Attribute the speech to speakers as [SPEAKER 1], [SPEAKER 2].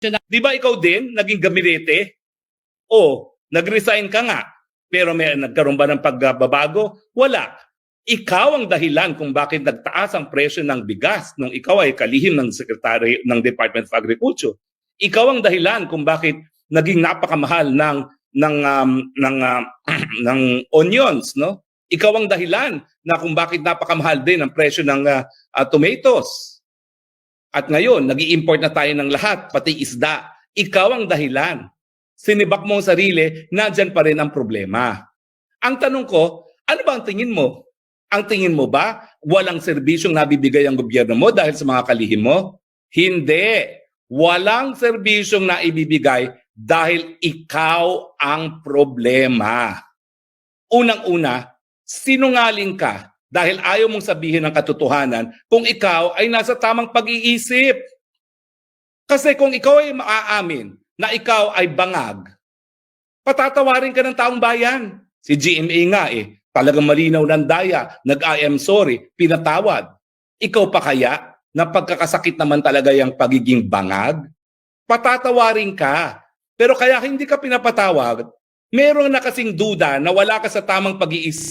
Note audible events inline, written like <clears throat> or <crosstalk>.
[SPEAKER 1] Di ba ikaw din, naging gamirete? O, nag-resign ka nga, pero may nagkaroon ba ng pagbabago? Wala. Ikaw ang dahilan kung bakit nagtaas ang presyo ng bigas nung ikaw ay kalihim ng Secretary ng Department of Agriculture. Ikaw ang dahilan kung bakit naging napakamahal ng ng um, ng um, <clears throat> ng onions, no? Ikaw ang dahilan na kung bakit napakamahal din ang presyo ng uh, uh, tomatoes. At ngayon, nag import na tayo ng lahat, pati isda. Ikaw ang dahilan. Sinibak mo ang sarili, nandyan pa rin ang problema. Ang tanong ko, ano ba ang tingin mo? Ang tingin mo ba walang serbisyong nabibigay ang gobyerno mo dahil sa mga kalihim mo? Hindi. Walang serbisyong naibibigay dahil ikaw ang problema. Unang-una, sinungaling ka dahil ayaw mong sabihin ang katotohanan kung ikaw ay nasa tamang pag-iisip. Kasi kung ikaw ay maaamin na ikaw ay bangag, patatawarin ka ng taong bayan. Si GMA nga eh, talagang malinaw ng daya, nag-I am sorry, pinatawad. Ikaw pa kaya na pagkakasakit naman talaga yung pagiging bangag? Patatawarin ka. Pero kaya hindi ka pinapatawag, meron na kasing duda na wala ka sa tamang pag-iisip